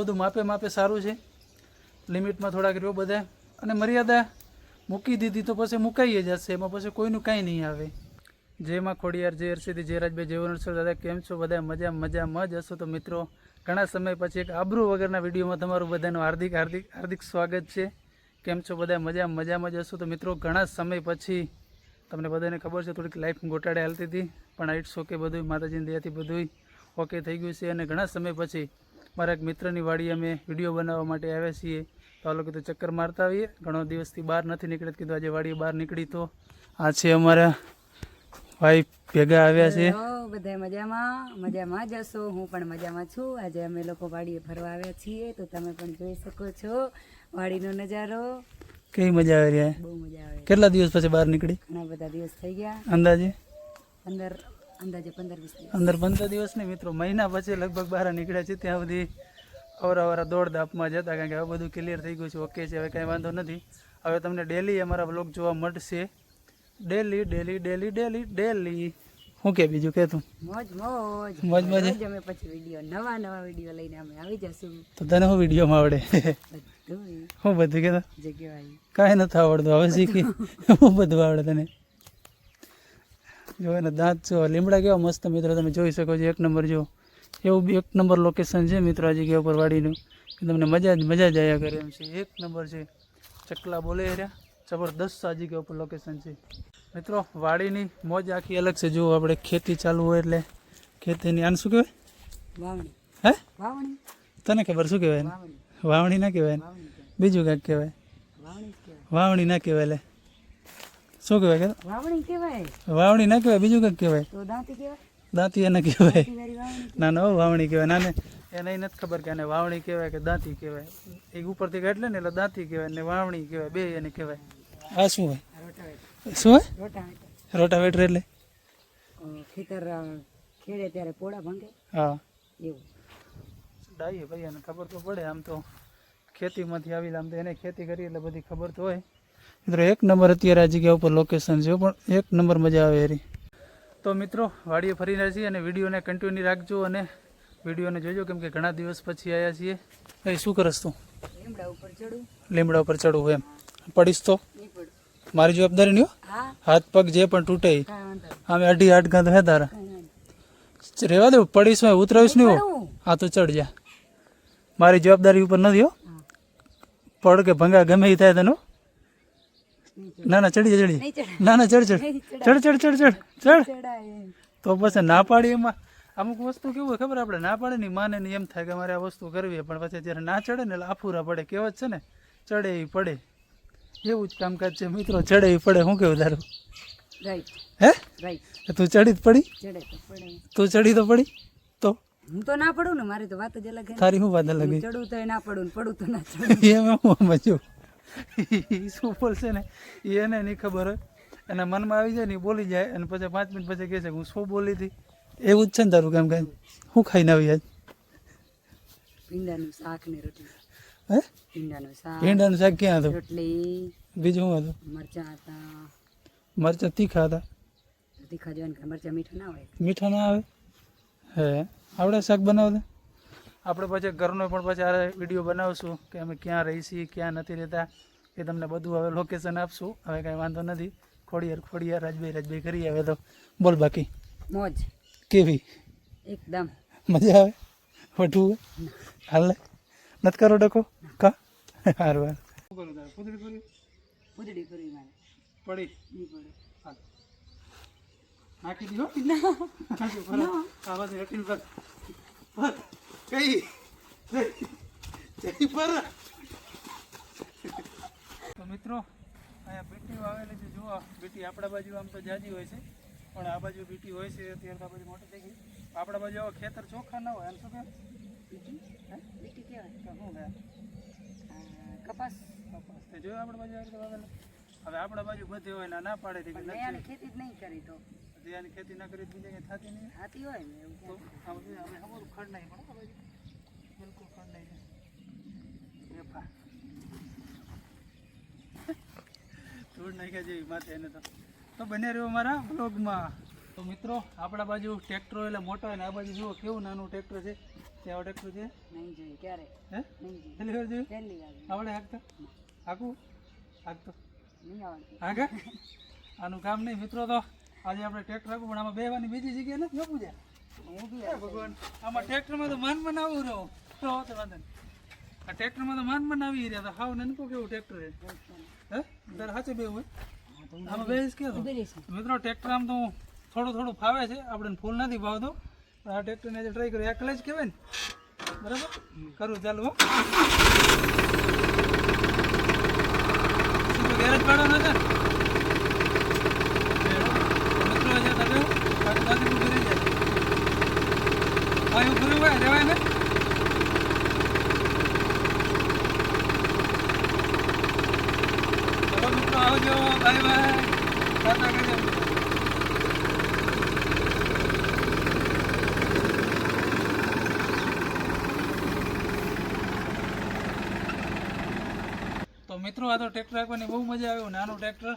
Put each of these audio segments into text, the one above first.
બધું માપે માપે સારું છે. લિમિટમાં થોડાક રહ્યો બધા. અને મર્યાદા મૂકી દીધી તો પછી મુકાઈ જશે એમાં પછી કોઈનું કાંઈ નહીં આવે. જેમાં ખોડિયાર, જે હર્ષિદી જયરાજભાઈ જય સર દાદા, કેમ છો? બધા મજા મજામાં જ હશો તો મિત્રો, ઘણા સમય પછી એક આબરૂ વગરના વિડીયોમાં તમારું બધાનું હાર્દિક હાર્દિક હાર્દિક સ્વાગત છે. કેમ છો બધા? મજા મજામાં જ હશો તો મિત્રો, ઘણા સમય પછી તમને બધાને ખબર છે, થોડીક લાઈફ ગોટાડે હાલતી હતી. પણ ઇટ્સ ઓકે બધું માતાજીની દયાથી બધું ઓકે થઈ ગયું છે. અને ઘણા સમય પછી મારા એક મિત્રની વાડી અમે વીડિયો બનાવવા માટે આવ્યા છીએ. તો આ લોકો તો ચક્કર મારતા આવીએ. ઘણો દિવસથી બહાર નથી નીકળ્યા. કીધું આજે વાડીએ બહાર નીકળી તો આ છે અમારા ભાઈ ભેગા આવ્યા છે. બધા મજામાં? મજામાં જશો હું પણ મજામાં છું. આજે અમે લોકો વાડીએ ફરવા આવ્યા છીએ તો તમે પણ જોઈ શકો છો વાડીનો નજારો. કેવી મજા આવી રહ્યા બહુ મજા આવે કેટલા દિવસ પછી બહાર નીકળી? ઘણા બધા દિવસ થઈ ગયા. અંદાજે? પંદર અંદાજે પંદર વીસ દિવસ. અંદર પંદર દિવસ નહીં મિત્રો મહિના પછી લગભગ બહાર નીકળ્યા છે ત્યાં સુધી અવરાવરા દોડ દાપમાં જતા કારણ કે હવે બધું ક્લિયર થઈ ગયું છે ઓકે છે હવે કાંઈ વાંધો નથી. હવે તમને ડેલી અમારા બ્લોગ જોવા મળશે. Daily daily daily daily daily શું કે બીજું કે તું? મોજ મોજ. મોજ મોજ. અમે પછી વીડિયો નવા નવા વીડિયો લઈને અમે આવી જશું. તો તને શું વિડીયોમાં આવડે? હું શું બધું કે જગ્યા કાંઈ નથી આવડતું હવે શીખી. શું બધું આવડે તને? જો એના દાંત જો લીમડા કેવા મસ્ત મિત્રો તમે જોઈ શકો છો એક નંબર જો. એવું બી એક નંબર લોકેશન છે મિત્રો આ જગ્યા ઉપર વાડીનું. કે તમને મજા જ મજા જ આવ્યા કરે એમ છે. એક નંબર છે. ચકલા બોલે રહ્યા. જબરદસ્ત આ જગ્યા ઉપર લોકેશન છે. મિત્રો વાડીની મોજ આખી અલગ છે. જો આપણે ખેતી ચાલુ હોય એટલે ખેતીની આને શું કહેવાય? વાવણી. હે? વાવણી. તને ખબર શું કહેવાય વાવણી. ના કહેવાય. બીજું કાંઈક કહેવાય? વાવણી કહેવાય. વાવણી ના કહેવાય લે શું કહેવાય કે? વાવણી કહેવાય. વાવણી ના કહેવાય બીજું કંઈક કહેવાય? તો દાંતી કહેવાય? દાંતી એને કહેવાય. ના ના વાવણી કહેવાય. ના ને એને નથી ખબર કે આને વાવણી કહેવાય કે દાંતી કહેવાય. એક ઉપરથી કાઢલે ને એટલે દાંતી કહેવાય ને વાવણી કહેવાય બે એને કહેવાય. આ શું હોય? શું હોય? રોટાવેટર. એટલે? ખેતર ખેડે ત્યારે પોળા ભાંગે. હા. એવું. ડાઈએ ભાઈ એને ખબર તો પડે. આમ તો ખેતીમાંથી આવેલ આમ તો એને ખેતી કરી એટલે બધી ખબર તો હોય. મિત્રો એક નંબર અત્યારે આ જગ્યા ઉપર લોકેશન છે પણ એક નંબર મજા આવે એરી તો મિત્રો વાડીએ ફરીને છીએ અને વિડીયોને કન્ટિન્યુ રાખજો અને વિડીયોને જોજો કેમ કે ઘણા દિવસ પછી આવ્યા છીએ. એ શું કરસ તું? લીમડા ઉપર ચડું. લીમડા ઉપર ચડવું એમ. પડીશ તો? મારી જવાબદારી નહીં હો. હાથ પગ જે પણ તૂટે. આમે અઢી આઠ ગાંધ હે તારા. રેવા દેવું પડીશ હોય ઉતરાવીશ નહીં હો? હા તો ચડ જા. મારી જવાબદારી ઉપર નથી હો. પડ કે ભંગા ગમે એ થાય તને ચડે. ના ના ચડી ચડી. ના ના ચડ ચડ. ચડ ચડ ચડ ચડ ચડ. તો પછી ના પાડી એમાં. અમુક વસ્તુ કેવું ખબર આપણે? ના પાડે ને માને ને એમ થાય કે મારે આ વસ્તુ કરવી પણ પછી જ્યારે ના ચડે ને એટલે આફુરા પડે. કહેવત છે ને ચડે એ પડે. એવું જ કામકાજ છે મિત્રો. ચડે એ પડે. શું કેવું તારું? હે? તું ચડી જ પડી? ચડે તો પડે. તું ચડી તો પડી? તો? હું તો ના પડું ને મારી તો વાત જ અલગ તારી શું વાત અલગ ચડું તો ના પડું પડું તો ના ચડું એમ હું સમજ્યું ઈ શું બોલશે ને એ એને નહીં ખબર હોય. એના મનમાં આવી જાય ને બોલી જાય અને પછી પાંચ મિનિટ પછી કહે છે હું શું બોલી હતી? એવું જ છે ને તારું કેમ કે? શું ખાઈને આવી આજ? ભીંડાનું શાક ને રોટલી. હે? ભીંડાનું શાક ભીંડાનું શાક ક્યાં હતું? રોટલી બીજું શું હતું? મરચાં હતા. મરચાં તીખા હતા? તીખા જોઈને મરચાં મીઠા ના હોય. મીઠા ના આવે? હે આવડે શાક બનાવતા? આપણે પછી ઘરનો પણ પછી આ વીડિયો બનાવશું કે અમે ક્યાં રહી છીએ ક્યાં નથી રહેતા એ તમને બધું હવે લોકેશન આપશું. હવે કાંઈ વાંધો નથી. ખોડિયાર ખોડિયાર રાજભાઈ રાજભાઈ કરી આવે તો. બોલ બાકી. મોજ. કેવી? એકદમ. મજા આવે? વઢવું હાલ? નથી કરો ડકો કા? હારું. હાર મારે. પડી. નહીં પડે. હાલ. નાખી દીધો? આ બાજુ હેઠી પર કઈ જઈ પર. તો મિત્રો અહીંયા બીટીઓ આવેલી છે. જુઓ બીટી આપણા બાજુ આમ તો જાજી હોય છે. પણ આ બાજુ બીટી હોય છે અત્યારે તો આ બાજુ મોટી થઈ ગઈ. આપણા બાજુ આવા ખેતર ચોખ્ખા ના હોય એમ શું કે બીટી? હે? બીટી કહેવાય. શું કહેવાય? કપાસ. કપાસ. તે જોયું આપણા બાજુ વાવેલા? હવે આપણા બાજુ બધે હોય ને ના પાડે ખેતી જ નહીં કરી તો. હજી ખેતી ના કરી બીજે કંઈ થતી નહીં. થાતી હોય ને એવું તો અમે અમારું ખડ નહીં પણ આ બિલકુલ ખડ નહીં વેફા ધૂળ નાખ્યા જેવી માથે એને તો. તો બને રહ્યો મારા બ્લોગમાં તો મિત્રો આપણા બાજુ ટ્રેક્ટર એટલે મોટો હોય ને આ બાજુ જુઓ કેવું નાનું ટ્રેક્ટર છે. ત્યાં ટ્રેક્ટર છે? નહીં જોઈએ ક્યારે? હે? પહેલી વાર જોયું? આવડે હાકતો? હાકું હાકતો. નહીં આવડતું. હાંકે આનું કામ નહીં મિત્રો તો આજે આપણે ટ્રેક્ટર આપ્યું પણ આમાં બેવાની બીજી જગ્યાએ નથી આપવું જાય. ભગવાન આમાં ટ્રેક્ટરમાં તો માન માન આવું રહો. તો તો વાંધો નહીં. આ ટ્રેક્ટરમાં તો માન આવી રહ્યા તો હાવ નનકું કેવું ટ્રેક્ટર હે? તારે સાચે બે હોય? આમાં બેસ કે મિત્રો ટ્રેક્ટર આમ તો થોડું થોડું ફાવે છે આપણે ફૂલ નથી ભાવતો. પણ આ ટ્રેક્ટરને આજે ટ્રાય કર્યો. એકલે જ કહેવાય ને. બરાબર? કરું ચાલુ હો. ગેરેજ પાડવાનો છે ને મિત્રો આજે તમે કાકુ દાદી ઊભી રહી જાય એવું કર્યું હોય રેવાય ને? ચલો મિત્રો, આવજો, બાય બાય. ટાટા કરજો. તો મિત્રો, આ તો ટ્રેક્ટર રાખવાની બહુ મજા આવ્યું નાનું ટ્રેક્ટર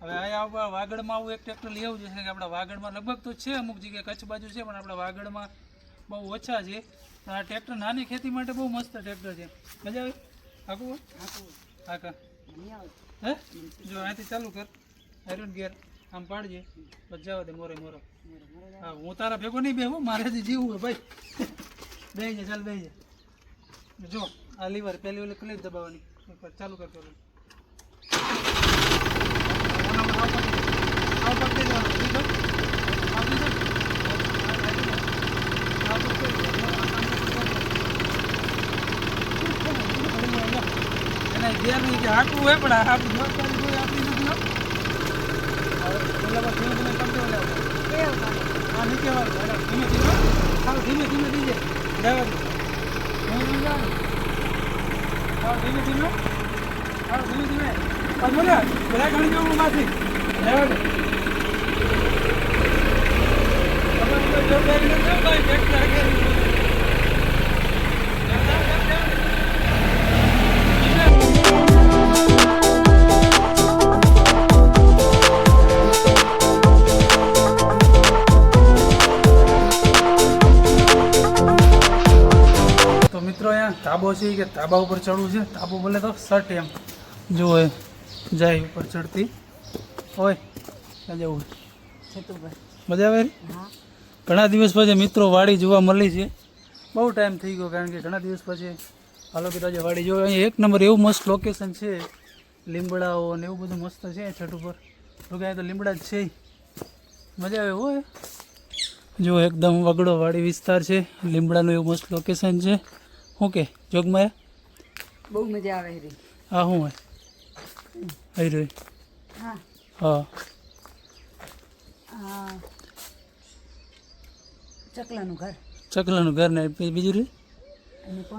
હવે અહીંયા આપણા વાગડમાં આવું એક ટ્રેક્ટર લઈ આવવું છે કે આપણા વાગડમાં લગભગ તો છે, અમુક જગ્યાએ કચ્છ બાજુ છે, પણ આપણા વાગડમાં બહુ ઓછા છે. આ ટ્રેક્ટર નાની ખેતી માટે બહુ મસ્ત ટ્રેક્ટર છે. મજા આવી? આખું હા કા નહીં હે? જો અહીંથી ચાલુ કર. આયરન ગેર આમ પાડજે. જવા દે મોરે મોરો. હા, હું તારા ભેગો નહીં બેહું, મારે હજી જીવું હે ભાઈ. બે જાય ચાલ બે જાય જો, આ લીવર પહેલી ઓલી ક્લિક દબાવવાની. ચાલુ કર પેલું આવ પકડી દેવાનું દીધો આવ દીધો આવ પકડી એના ઘેર નહીં હોય પણ આપણી જવાબદારી કોઈ આપણી નથી હો. હવે પેલામાં ધીમે ધીમે? હા ધીમે ધીમે. દીજે ડ્રાઈવર. હું ધીમે ધીમે. હાવ ધીમે ધીમે. બોલે પેલા ઘણી જવું માંથી રહેવા દે ખબર મિત્રો અહીંયા તાબો છે કે તાબા ઉપર ચડવું છે. તાબો બોલે તો સટ એમ. જુઓ એ જાય ઉપર ચડતી. હોય ત્યાં જવું. મજા આવે? હા. ઘણા દિવસ પછી મિત્રો વાડી જોવા મળી છે. બહુ ટાઈમ થઈ ગયો કારણ કે ઘણા દિવસ પછી હાલો કે આજે વાડી જોવા. અહીંયા એક નંબર એવું મસ્ત લોકેશન છે. લીમડાઓ ને એવું બધું મસ્ત છે છઠ ઉપર. તો કે અહીંયા તો લીમડા જ છે. મજા આવે હોય? જો એકદમ વગડો વાડી વિસ્તાર છે. લીમડાનું એવું મસ્ત લોકેશન છે. શું કે? જોગમાયા બહુ મજા આવે રી હા શું હોય? આવી હા. હા. ચકલાનું ઘર. ચકલાનું ઘર ને બીજું રે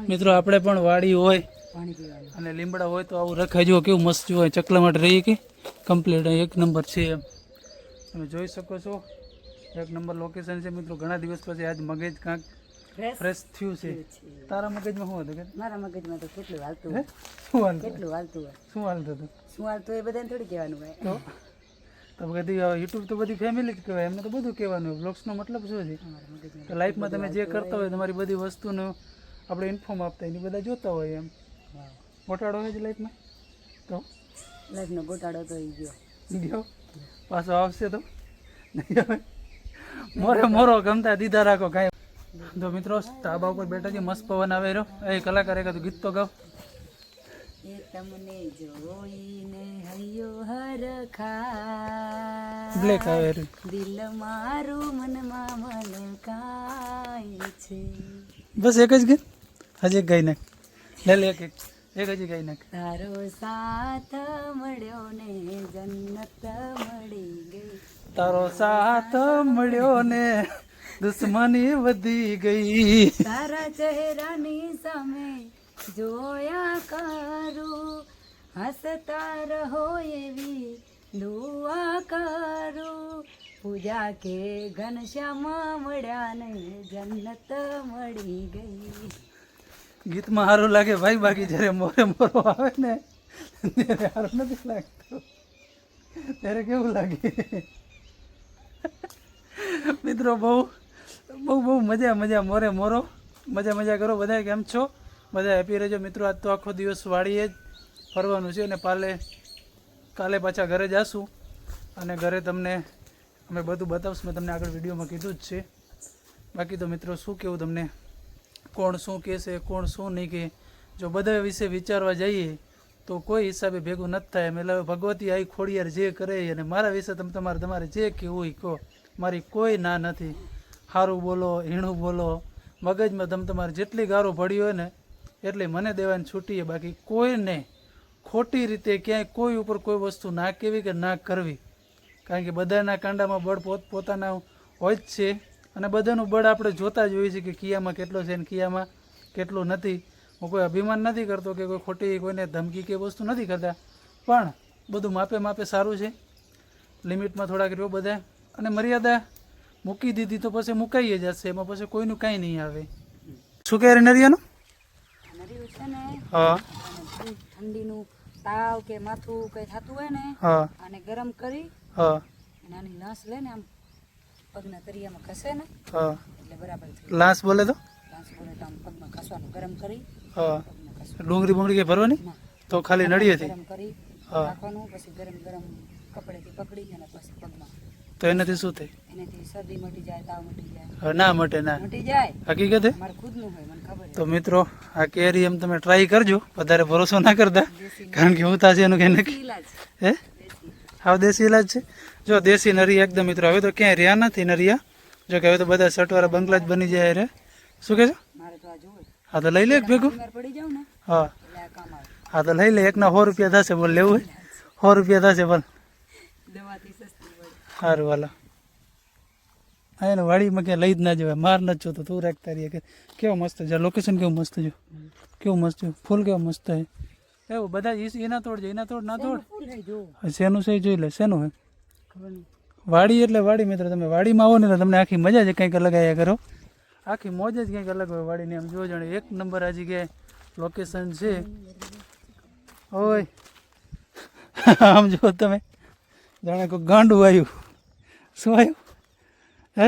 મિત્રો આપણે પણ વાડી હોય. અને લીમડા હોય તો આવું રખાય જુઓ કેવું મસ્ત જુઓ. ચકલા માટે રહીએ કે કમ્પ્લીટ એક નંબર છે એમ. તમે જોઈ શકો છો. એક નંબર લોકેશન છે. મિત્રો ઘણા દિવસ પછી આજ મગજ કાંક ફ્રેશ થયું છે. તારા મગજમાં શું હતું કે? મારા મગજમાં તો કેટલું હાલતું હોય. શું હાલતું કેટલું હાલતું હોય. શું હાલતું હતું? શું હાલતું એ બધાને થોડી કહેવાનું હોય. તો? તો બધી યુટ્યુબ તો બધી ફેમિલી જ કહેવાય. એમને તો બધું કહેવાનું બ્લોગ્સનો મતલબ શું છે? કે લાઈફમાં તમે જે કરતા હોય. તમારી બધી વસ્તુનો આપણે ઇન્ફોર્મ આપતા હોય બધા જોતા હોય એમ. ગોટાળો હોય છે લાઈફમાં તો? લાઈફનો ગોટાળો તો એ ગયો. ગયો? પાછો આવશે તો? મોરે મોરો ગમતા દીધા રાખો કાંઈ. તો મિત્રો ધાબા ઉપર બેઠા છે મસ્ત પવન આવે રહ્યો. એ કલાકાર એક ગીત તો ગાવ એ તમને જોઈને હૈયો હર ખા બ્લેક આવે દિલ મારું મનમાં મલકાય છે. બસ એક જ ગીત? હજી એક ગાઈ નાખ લે લે એક એક. એક હજી ગાઈ નાખ તારો સાથ મળ્યો ને જન્નત મળી ગઈ. તારો સાથ મળ્યો ને દુશ્મની વધી ગઈ. તારા ચહેરાની સામે જોયા કરું. હસતા રહો એવી દુઆ કરું. પૂજા કે ઘનશ્યામા મળ્યા ને જન્નત મળી ગઈ. ગીતમાં સારું લાગે ભાઈ બાકી જ્યારે મોરે મોરો આવે ને ત્યારે સારું નથી લાગતું. ત્યારે કેવું લાગે? મિત્રો બહુ બહુ બહુ મજા મજા, મોરે, મોરો. મજા મજા કરો બધા કેમ છો? બધા હેપી રહેજો. મિત્રો, આજ તો આખો દિવસ વાળીએ જ ફરવાનું છે અને પાલે, કાલે પાછા ઘરે જાશું. અને ઘરે તમને, અમે બધું બતાવશું. મેં તમને આગળ વિડીયોમાં કીધું જ છે. બાકી તો મિત્રો, શું કહેવું તમને? કોણ શું કહેશે, કોણ શું નહીં કહે? જો બધા વિશે વિચારવા જઈએ, તો કોઈ હિસાબે ભેગું નથી થાય. એમ એટલે ભગવતી આઈ ખોડિયાર જે કરે અને મારા વિશે તમે તમારે તમારે જે કહેવું હોય કહો. મારી કોઈ ના નથી. સારું બોલો, હીણું બોલો, મગજમાં તમે તમારે જેટલી ગારો પડી હોય ને, એટલી મને દેવાની છૂટી છે. બાકી કોઈને ખોટી રીતે ક્યાંય કોઈ ઉપર કોઈ વસ્તુ ના કહેવી કે ના કરવી. કારણ કે બધાના કાંડામાં બળ પોત, પોતાના હોય જ છે. અને બધાનું બળ આપણે જોતા જ હોઈએ છીએ કે કિયામાં કેટલો છે અને કિયામાં કેટલું નથી. હું કોઈ અભિમાન નથી કરતો કે કોઈ ખોટી કોઈને ધમકી કે વસ્તુ નથી કરતા. પણ બધું માપે માપે સારું છે. લિમિટમાં થોડાક રહ્યો બધા અને મર્યાદા મૂકી દીધી તો પછી મુકાઈ જ જશે એમાં પછી કોઈનું કાંઈ નહીં આવે. શું કહે નરિયાનું? ને હા. ઠંડીનું તાવ કે માથું કંઈ થતું હોય ને હા. આને ગરમ કરી હા. અને આની લે લઈને આમ પગના તરિયામાં ખસે ને હા. એટલે બરાબર લાશ બોલે તો? લાશ બોલે તો આમ પગમાં ખસવાનું ગરમ કરી હા. ડુંગળી બુંગળી કે ભરવાની? તો ખાલી નડીએથી ગરમ કરી. રાખવાનું પછી ગરમ ગરમ કપડેથી પકડી અને પછી પગમાં તો એનાથી શું થાય? એનાથી શરદી મટી જાય તાવ મટી જાય. ના મટે ના. મટી જાય? હકીકતે? તો મિત્રો આ કેરી એમ તમે ટ્રાય કરજો. વધારે ભરોસો ના કરતા. કારણ કે હું તાજે એનું કંઈ નક્કી હે હા? દેશી. ઇલાજ છે? જો દેશી નરિયા એકદમ મિત્રો હવે તો ક્યાંય રહ્યા નથી નરિયા. જો કે હવે તો બધા શર્ટવાળા બંગલા જ બની જાય રે. શું કે છો? હા તો લઈ લે ભેગું. હા. હા તો લઈ લે એકના સો રૂપિયા થશે બોલ લેવું હોય? સો રૂપિયા થશે બોલ. સારું વાલો હા એને વાડીમાં ક્યાં લઈ જ ના જવાય માર નથી જોતો તું રાખતા રહીએ કે કેવો મસ્ત છે લોકેશન કેવું મસ્ત છે? કેવું મસ્ત છે ફૂલ કેવો મસ્ત છે. એવું બધા એના તોડ છે એના તોડ ના તોડ. જો. શેનું છે જોઈ લે શેનું હે વાડી એટલે વાડી મિત્ર તમે વાડીમાં આવો ને તો તમને આખી મજા જ કંઈક અલગ આવ્યા કરો. આખી મોજ જ કંઈક અલગ હોય વાડીની આમ જો જાણે. એક નંબર હજી કે લોકેશન છે. ઓય. આમ જો તમે. જાણે કોઈ ગાંડું આવ્યું. શું આવ્યું? હે?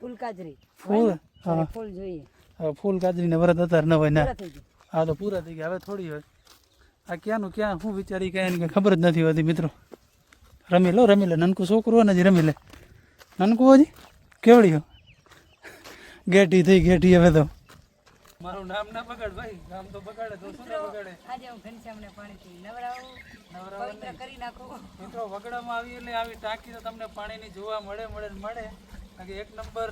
ફૂલ? કાજરી ફૂલ હા. ફૂલ જોઈએ. હવે ફૂલ કાજરીને વરત અત્યારે ન હોય ના. હા તો પૂરા થઈ ગયા. હવે થોડી હોય. આ ક્યાંનું ક્યાં શું વિચારી કાંઈ એને કંઈ ખબર જ નથી હોતી મિત્રો. રમી લો રમી લે. નનકું છોકરું ને હજી રમી લે. નનકું હજી? કેવડી હો? ગેટી થઈ ગેટી હવે તો. મારું નામ ના બગાડ ભાઈ. નામ તો બગાડે તો શું બગાડે? આજે હું ઘનશ્યામને પાણીથી નવરાવું. પવિત્ર કરી નાખું. મિત્રો વગડામાં આવી એટલે આવી ટાંકી તો તમને પાણીની જોવા મળે મળે મળે. કારણ કે એક નંબર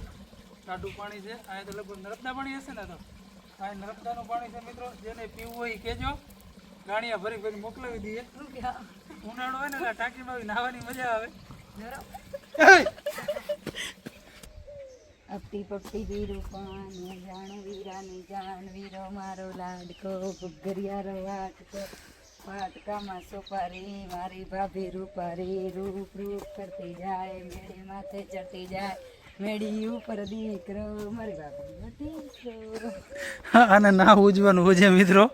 ટાટું પાણી છે. આ તો લગભગ નર્મદા પાણી હશે ને તો? આ નર્મદાનું પાણી છે મિત્રો જેને પીવું હોય એ કહેજો. ગાણિયા ભરી ભરી મોકલાવી દઈએ. ઉનાળો હોય ને ટાંકીમાં નાહવાની મજા આવે! અપટી પપટી વીરું પાન જાણ વીરાની જાણ વીરો મારો લાડકો ગુગરિયારો વાટકો. વાટકામાં સોપારી મારી ભાભી રૂપારી રૂપ રૂપ કરતી જાય મેળી માથે ચડતી જાય. મેળી ઉપર દીકરો મારી ભાભી દીકરો. અને ના ઉજવાનું ઉજે મિત્રો.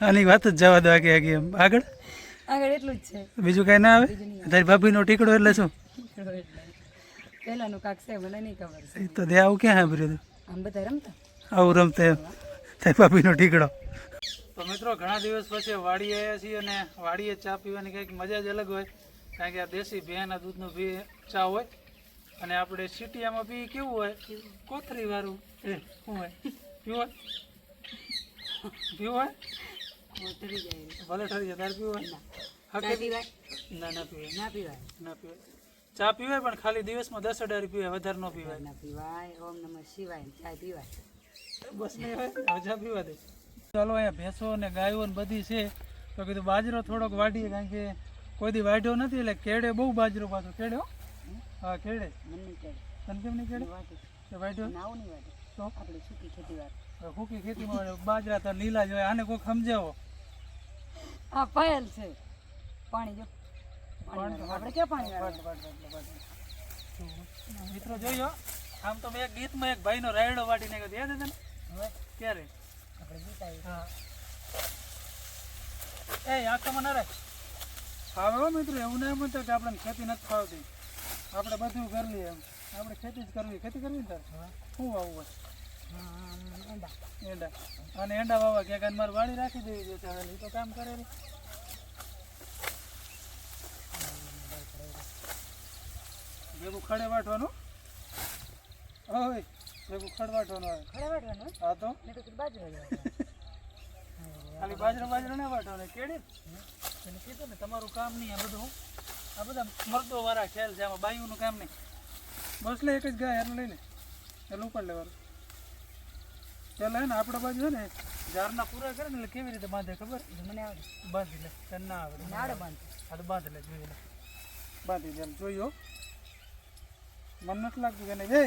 આની વાત જ જવા દો કે આગે આગળ? આગળ એટલું જ છે. બીજું કઈ ના આવે? તારી ભાભીનો ટીકડો એટલે શું? પહેલાનું કાક છે મને નહીં ખબર. છે તો દે આવું ક્યાં સાંભળ્યું હતું આમ બધા રમતા? આવું રમતે તારી ભાભીનો ટીકડો તો મિત્રો ઘણા દિવસ પછી વાડીએ આવ્યા છીએ અને વાડીએ ચા પીવાની કંઈક મજા જ અલગ હોય કારણ કે આ દેશી ભેંના દૂધનો ભી ચા હોય. અને આપણે સિટીયામાં પી કેવું હોય કોથરી વાળું એ શું હોય? પીવું હોય? પીવું હોય? ભલે ઠરી જાય તારે પીવું હોય? પીવાય. ના ના પીવાય. ના પીવાય. ના પીવાય. ચા પીવાય પણ ખાલી દિવસમાં દસ અઢાર પીવાય વધારે ન પીવાય. ના પીવાય. ઓમ નમઃ શિવાય ચા પીવાય. બસ નહીં હવે ચા પીવા દે. ચાલો અહીંયા ભેંસો ને ગાયો ને બધી છે. તો કીધું બાજરો થોડોક વાડીએ કારણ કે કોઈ દી વાઢ્યો નથી એટલે કેડે બહુ બાજરો પાછો. કેડ્યો હો? કહે તને કેમ નહીં કેડે વાઢ્યો? તો? આપણે સૂકી ખેતી વાત સૂકી ખેતીમાં બાજરા તો લીલા જ હોય આને કોઈ સમજાવો. આ પાયલ છે. પાણી જો. આપણે ક્યાં પાણી વાળું? મિત્રો જોયો આમ તો મેં એક ગીતમાં એક ભાઈનો રાયડો વાટી નાખ્યો યાદ તને ક્યારે? આપણે જીતાય હા. એ આંખમાં ના રાખ. હવે મિત્રો એવું ના એમ કે આપણે ખેતી નથી ફાવતી. આપણે બધું કરી લઈએ એમ. આપણે ખેતી જ કરવી ખેતી કરવી ને તારે? શું વાવવું હોય? એંડા. અને એંડા વાવવા ક્યાંક મારે વાડી રાખી દેવી જોઈએ તો કામ કરેલું ભેગું ખડે વાટવાનું? હોય ભેગું ખડ વાટવાનું હોય. ખડે વાટવાનું? હા તો? મેં તો બાજરો ખાલી બાજરો બાજરો ના વાટવાનું કેડી? એને કીધું ને તમારું કામ નહીં આ બધું. આ બધા મરદો વાળા ખેલ છે આમાં બાયુનું કામ નહીં. બસ લે એક જ ગાય એને લઈને લે. એટલે ઉપર લેવાનું. પેલા હે ને આપણા બાજુ છે ને ઝાડના પૂરા કરે ને એટલે કેવી રીતે બાંધે ખબર? મને આવડે. બાંધી લે તને ના આવડે. આવડે બાંધતા. આ તો બાંધી લે જોઈ લે. બાંધી દે જોઈ જોયો મન નથી લાગતું કે નહીં એ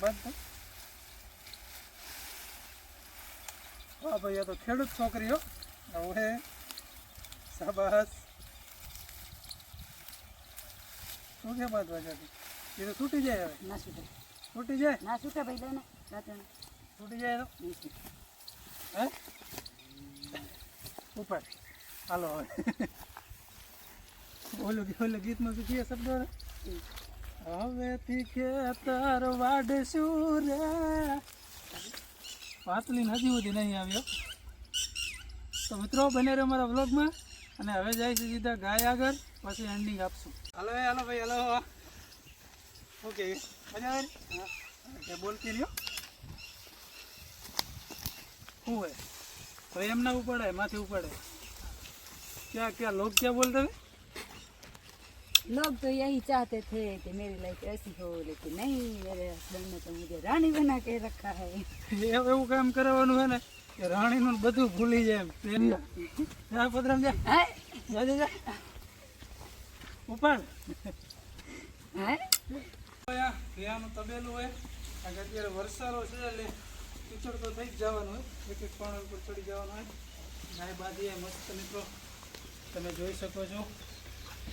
બાંધ તો. હા ભાઈ આ તો ખેડૂત છોકરીઓ હવે શાબાશ શું કે બાંધવા જતી એ તો છૂટી જાય હવે ના છૂટે છૂટી જાય ના છૂટે ભાઈ લઈને રાતણ છૂટી જાય તો નહીં છૂટે. હે ઉપર હાલો હવે ઓલું ગી- ઓલું ગીતમાં શું કીએ શબ્દો રે હવેથી ખેતર વાડશું રે. પાતળી નદી સુધી નહીં આવ્યો તો મિત્રો, બને રહ્યો મારા વ્લોગમાં અને હવે જાય છે સીધા ગાય આગળ, પછી એન્ડિંગ આપશું. હલો હલો, ભાઈ, હલો. ઓકે મજા આવે? બોલતી રહ્યો? શું હોય? ભાઈ એમના ઉપાડે માથે ઉપાડે. ક્યાં ક્યાં, લોક ક્યાં બોલતા હોય? लोग तो यही चाहते थे कि मेरी लाइफ ऐसी हो लेकिन नहीं मेरे हस्बैंड ने तो मुझे रानी बना के रखा है એવું એવું કામ કરવાનું છે ને કે રાણીનું બધું ભૂલી જાય એમ પ્રેમ જા પદરામ જા हैं? જા જા જા ઉપાડ हैं? અહીંયા ભેયાનું તબેલું હોય કારણ કે અત્યારે વરસાદો છે એટલે કીચડ તો થઈ જ જવાનું હોય એક એક પાણી ઉપર ચડી જવાનું હોય ગાય બાંધીએ મસ્ત મિત્રો તમે જોઈ શકો છો આ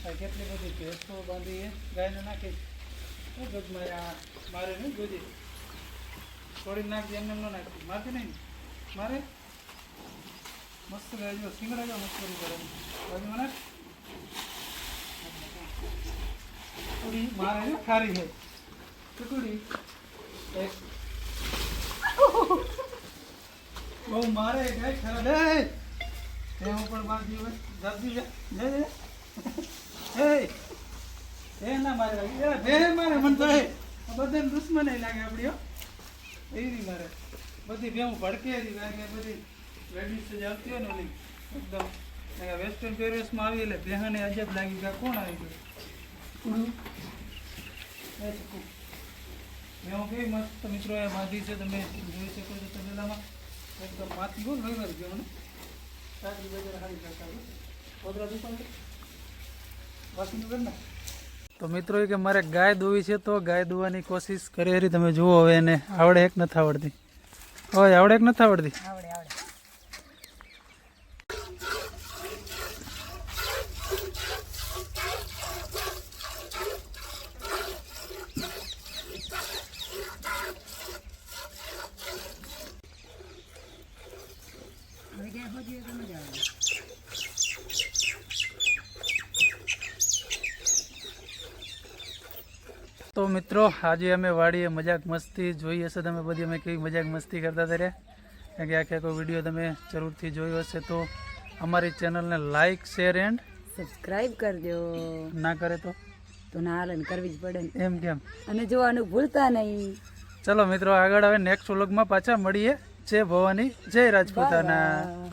કેટલી બધી ભેંસો બાંધીએ ગાયને નાખી. શું ગગમાં આ, મારે નહીં જોજે થોડી નાખજે, એમને એમ ન નાખી. મારતી નહીં મારે? મસ્ત ગાય જો સિંગડા મસ્ત કરી કરે. બાજુમાં નાખ. થોડી મારે ખારી છે. ટુકડી. એક. બહુ મારે ગાય ખરા દે હું પણ બાંધી જલ્દી જાય જાય એ એ ના મારે એ મારે મન તો બધાને દુશ્મન લાગે આપણી એ નહીં મારે. બધી ભેવું ભડકે રહી કારણ બધી લેડીઝ આવતી હોય ને એકદમ. વેસ્ટર્ન પેરિસમાં આવી એટલે બેહાને અજબ લાગી કે કોણ આવી ગયું. ભેવું કેવી મસ્ત મિત્રો, એ છે. તમે જોઈ શકો છો તબેલામાં. એકદમ માથી બહુ લોહી ગયો ને. સારી બજાર સારી કરતા પોદરા દુકાન તો મિત્રો કે મારે ગાય દોવી છે તો ગાય દોવાની કોશિશ કરી તમે જુઓ હવે એને. આવડે એક નથી આવડતી. હવે આવડે એક નથી આવડતી? તો મિત્રો આજે અમે વાડીએ મજાક મસ્તી જોઈ હશે તમે બધી અમે કેવી મજાક મસ્તી કરતા હતા કારણ કે આખે આખો વીડિયો તમે જરૂરથી જોયો હશે તો અમારી ચેનલને લાઈક શેર એન્ડ સબસ્ક્રાઇબ કરી દો ના કરે તો? તો ના હાલે કરવી જ પડે ને. એમ કેમ? અને જોવાનું ભૂલતા નહીં. ચલો મિત્રો આગળ હવે નેક્સ્ટ વ્લોગમાં પાછા મળીએ. જય ભવાની જય રાજપૂતાના.